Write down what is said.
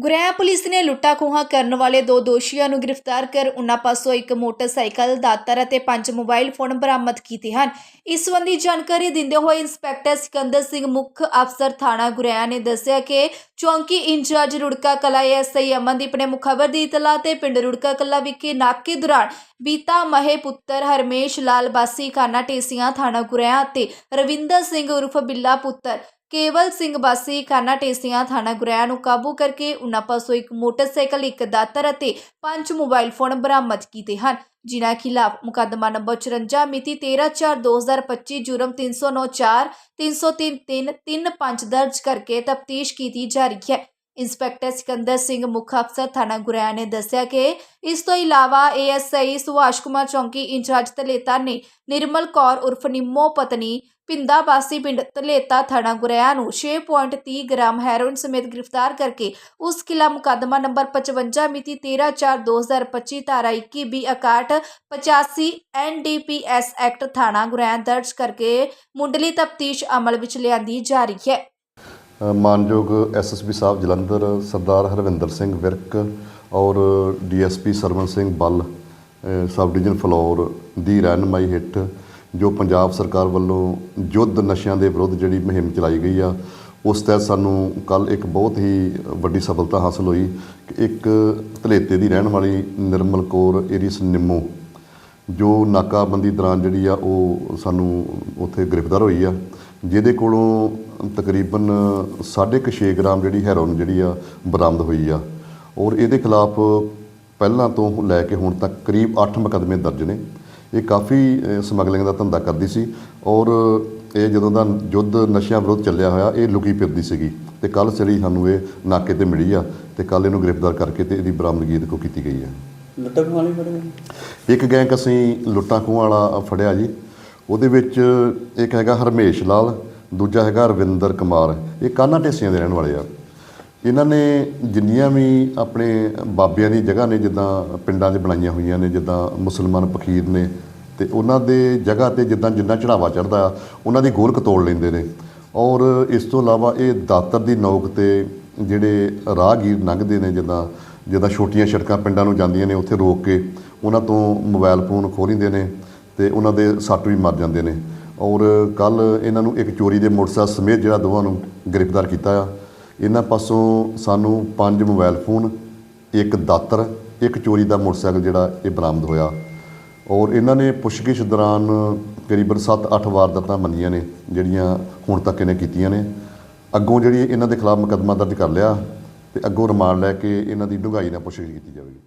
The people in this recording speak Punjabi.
ਗੁਰੇਆ ਪੁਲਿਸ ਨੇ ਲੁੱਟਾ ਖੋਹਾਂ ਕਰਨ ਵਾਲੇ ਦੋ ਦੋਸ਼ੀਆਂ ਨੂੰ ਗ੍ਰਿਫਤਾਰ ਕਰ ਉਹਨਾਂ ਪਾਸੋਂ ਇੱਕ ਮੋਟਰਸਾਈਕਲ, ਦਾਤਰ ਅਤੇ ਪੰਜ ਮੋਬਾਈਲ ਫੋਨ ਬਰਾਮਦ ਕੀਤੇ ਹਨ। ਇਸ ਸੰਬੰਧੀ ਜਾਣਕਾਰੀ ਦਿੰਦੇ ਹੋਏ ਇੰਸਪੈਕਟਰ ਸਿਕੰਦਰ ਸਿੰਘ, ਮੁੱਖ ਅਫਸਰ ਥਾਣਾ ਗੁਰੇਆ ਨੇ ਦੱਸਿਆ ਕਿ ਚੌਂਕੀ ਇੰਚਾਰਜ ਰੁੜਕਾ ਕਲਾ ਐਸਆਈ ਅਮਨਦੀਪ ਨੇ ਮੁਖਬਰ ਦੀ ਇਤਲਾਹ ਤੇ ਪਿੰਡ ਰੁੜਕਾ ਕਲਾ ਵਿਖੇ ਨਾਕੇ ਦੌਰਾਨ ਬੀਤਾ ਮਹੇ ਪੁੱਤਰ ਹਰਮੇਸ਼ ਲਾਲ ਬਾਸੀ ਖਾਨਾ ਟੇਸੀਆਂ ਥਾਣਾ ਗੁਰੇਆ ਅਤੇ ਰਵਿੰਦਰ ਸਿੰਘ ਉਰਫ ਬਿੱਲਾ ਪੁੱਤਰ ਕੇਵਲ ਸਿੰਘ ਬਾਸੀ ਖਾਨਾ ਟੇਸੀਆਂ ਥਾਣਾ ਗੁਰੇਆ ਨੂੰ ਕਾਬੂ ਕਰਕੇ ਉਨ੍ਹਾਂ ਪਾਸੋਂ ਇੱਕ ਮੋਟਰਸਾਈਕਲ, ਇੱਕ ਦਾਤਰ ਅਤੇ ਪੰਜ ਮੋਬਾਈਲ ਫੋਨ ਬਰਾਮਦ ਕੀਤੇ ਹਨ, ਜਿਨ੍ਹਾਂ ਖਿਲਾਫ ਮੁਕੱਦਮਾ ਨੰਬਰ 54 ਮਿਤੀ 13/4/2025 ਜੁਰਮ 309 4 303 3 35 ਦਰਜ ਕਰਕੇ ਤਫਤੀਸ਼ ਕੀਤੀ ਜਾ ਰਹੀ ਹੈ। ਇੰਸਪੈਕਟਰ ਸਿਕੰਦਰ ਸਿੰਘ ਮੁੱਖ ਅਫਸਰ ਥਾਣਾ ਗੁਰੇਆ ਨੇ ਦੱਸਿਆ ਕਿ ਇਸ ਤੋਂ ਇਲਾਵਾ ਏਐਸਆਈ ਸੁਭਾਸ਼ ਕੁਮਾਰ ਚੌਂਕੀ ਇੰਚਾਰਜ ਤਲੇਤਾ ਨੇ ਨਿਰਮਲ ਕੌਰ ਉਰਫ ਨਿੰਮੋ ਪਤਨੀ ਪਿੰਦਾ ਬਾਸੀ ਪਿੰਡ ਤਲੇਤਾ ਥਾਣਾ ਗੁਰੇਆ ਨੂੰ 6.30 ਗ੍ਰਾਮ ਹੈਰੋਇਨ ਸਮੇਤ ਗ੍ਰਿਫਤਾਰ ਕਰਕੇ ਉਸ ਖਿਲਾਫ ਮੁਕੱਦਮਾ ਨੰਬਰ 55 ਮਿਤੀ 13/4/2025 ਧਾਰਾ 21 ਬੀ 61 85 ਐਨਡੀਪੀਐਸ ਐਕਟ ਥਾਣਾ ਗੁਰੇਆ ਦਰਜ ਕਰਕੇ ਮੁੰਡਲੀ ਤਫਤੀਸ਼ ਅਮਲ ਵਿੱਚ ਲਿਆਂਦੀ ਜਾ ਰਹੀ ਹੈ। ਮਾਨਯੋਗ ਐਸਐਸਪੀ ਸਾਹਿਬ ਜਲੰਧਰ, ਸਰਦਾਰ ਹਰਵਿੰਦਰ ਸਿੰਘ ਵਿਰਕ ਔਰ DSP Sarwan Singh Bal sub division Phillaur ਦੀ ਰਹਿਨਮਾਈ ਹੇਠ ਜੋ ਪੰਜਾਬ ਸਰਕਾਰ ਵੱਲੋਂ ਯੁੱਧ ਨਸ਼ਿਆਂ ਦੇ ਵਿਰੁੱਧ ਜਿਹੜੀ ਮੁਹਿੰਮ ਚਲਾਈ ਗਈ ਆ, ਉਸ ਤਹਿਤ ਸਾਨੂੰ ਕੱਲ ਇੱਕ ਬਹੁਤ ਹੀ ਵੱਡੀ ਸਫਲਤਾ ਹਾਸਲ ਹੋਈ ਕਿ ਇੱਕ ਧਲੇਤੇ ਦੀ ਰਹਿਣ ਵਾਲੀ ਨਿਰਮਲ ਕੌਰ ਏਰੀਸ ਨਿੰਮੋ ਜੋ ਨਾਕਾਬੰਦੀ ਦੌਰਾਨ ਜਿਹੜੀ ਆ ਉਹ ਸਾਨੂੰ ਉੱਥੇ ਗ੍ਰਿਫਤਾਰ ਹੋਈ ਆ, ਜਿਹਦੇ ਕੋਲੋਂ ਤਕਰੀਬਨ 6.5 ਗ੍ਰਾਮ ਜਿਹੜੀ ਹੈਰੋਇਨ ਜਿਹੜੀ ਆ ਬਰਾਮਦ ਹੋਈ ਆ। ਔਰ ਇਹਦੇ ਖਿਲਾਫ ਪਹਿਲਾਂ ਤੋਂ ਲੈ ਕੇ ਹੁਣ ਤੱਕ ਕਰੀਬ 8 ਮੁਕੱਦਮੇ ਦਰਜ ਨੇ। ਇਹ ਕਾਫੀ ਸਮਗਲਿੰਗ ਦਾ ਧੰਦਾ ਕਰਦੀ ਸੀ। ਔਰ ਇਹ ਜਦੋਂ ਦਾ ਯੁੱਧ ਨਸ਼ਿਆਂ ਵਿਰੁੱਧ ਚੱਲਿਆ ਹੋਇਆ, ਇਹ ਲੁਕੀ ਫਿਰਦੀ ਸੀਗੀ। ਤੇ ਕੱਲ ਜਿਹੜੀ ਸਾਨੂੰ ਇਹ ਨਾਕੇ ਤੇ ਮਿਲੀ ਆ, ਤੇ ਕੱਲ ਇਹਨੂੰ ਗ੍ਰਿਫਤਾਰ ਕਰਕੇ ਤੇ ਇਹਦੀ ਬਰਾਮਦਗੀ ਇਹਦੇ ਕੋਲ ਕੀਤੀ ਗਈ ਆ। ਲੁੱਟਾਂ ਖੋਹ ਵਾਲੀ ਫੜੇ ਇੱਕ ਗੈਂਗ ਅਸੀਂ ਲੁੱਟਾਂ ਖੋਹਾਂ ਵਾਲਾ ਫੜਿਆ ਜੀ। ਉਹਦੇ ਵਿੱਚ ਇੱਕ ਹੈਗਾ ਹਰਮੇਸ਼ ਲਾਲ, ਦੂਜਾ ਹੈਗਾ ਰਵਿੰਦਰ ਕੁਮਾਰ। ਇਹ ਕਾਨਾ ਢੇਸੀਆਂ ਦੇ ਰਹਿਣ ਵਾਲੇ ਆ? ਇਹਨਾਂ ਨੇ ਜਿੰਨੀਆਂ ਵੀ ਆਪਣੇ ਬਾਬਿਆਂ ਦੀ ਜਗ੍ਹਾ ਨੇ, ਜਿੱਦਾਂ ਪਿੰਡਾਂ 'ਚ ਬਣਾਈਆਂ ਹੋਈਆਂ ਨੇ, ਜਿੱਦਾਂ ਮੁਸਲਮਾਨ ਫਕੀਰ ਨੇ, ਤੇ ਉਹਨਾਂ ਦੇ ਜਗ੍ਹਾ ਤੇ ਜਿੱਦਾਂ ਜਿੰਨਾ ਚੜਾਵਾ ਚੜਦਾ ਉਹਨਾਂ ਦੀ ਗੋਲਕ ਤੋੜ ਲੈਂਦੇ ਨੇ। ਔਰ ਇਸ ਤੋਂ ਇਲਾਵਾ ਇਹ ਦਾਤਰ ਦੀ ਨੌਕ ਤੇ ਜਿਹੜੇ ਰਾਹਗੀਰ ਲੰਘਦੇ ਨੇ, ਜਿੱਦਾਂ ਜਿੱਦਾਂ ਛੋਟੀਆਂ ਸੜਕਾਂ ਪਿੰਡਾਂ ਨੂੰ ਜਾਂਦੀਆਂ ਨੇ, ਉੱਥੇ ਰੋਕ ਕੇ ਉਹਨਾਂ ਤੋਂ ਮੋਬਾਈਲ ਫੋਨ ਖੋਹ ਲੈਂਦੇ ਨੇ ਤੇ ਉਹਨਾਂ ਦੇ ਸੱਟ ਵੀ ਮਰ ਜਾਂਦੇ ਨੇ। ਔਰ ਕੱਲ ਇਹਨਾਂ ਨੂੰ ਇੱਕ ਚੋਰੀ ਦੇ ਮੋਟਰਸਾਈਕਲ ਸਮੇਤ ਜਿਹੜਾ ਦੋਵਾਂ ਨੂੰ ਗ੍ਰਿਫਤਾਰ ਕੀਤਾ ਆ। ਇਹਨਾਂ ਪਾਸੋਂ ਸਾਨੂੰ ਪੰਜ ਮੋਬਾਈਲ ਫੋਨ, ਇੱਕ ਦਾਤਰ, ਇੱਕ ਚੋਰੀ ਦਾ ਮੋਟਰਸਾਈਕਲ ਜਿਹੜਾ ਇਹ ਬਰਾਮਦ ਹੋਇਆ। ਔਰ ਇਹਨਾਂ ਨੇ ਪੁੱਛਗਿੱਛ ਦੌਰਾਨ ਕਰੀਬਨ 7-8 ਵਾਰਦਾਤਾਂ ਮੰਨੀਆਂ ਨੇ, ਜਿਹੜੀਆਂ ਹੁਣ ਤੱਕ ਇਹਨੇ ਕੀਤੀਆਂ ਨੇ। ਅੱਗੋਂ ਜਿਹੜੀ ਇਹਨਾਂ ਦੇ ਖਿਲਾਫ ਮੁਕੱਦਮਾ ਦਰਜ ਕਰ ਲਿਆ ਤੇ ਅੱਗੋਂ ਰਿਮਾਂਡ ਲੈ ਕੇ ਇਹਨਾਂ ਦੀ ਡੂੰਘਾਈ ਨਾਲ ਪੁੱਛਗਿੱਛ ਕੀਤੀ ਜਾਵੇਗੀ।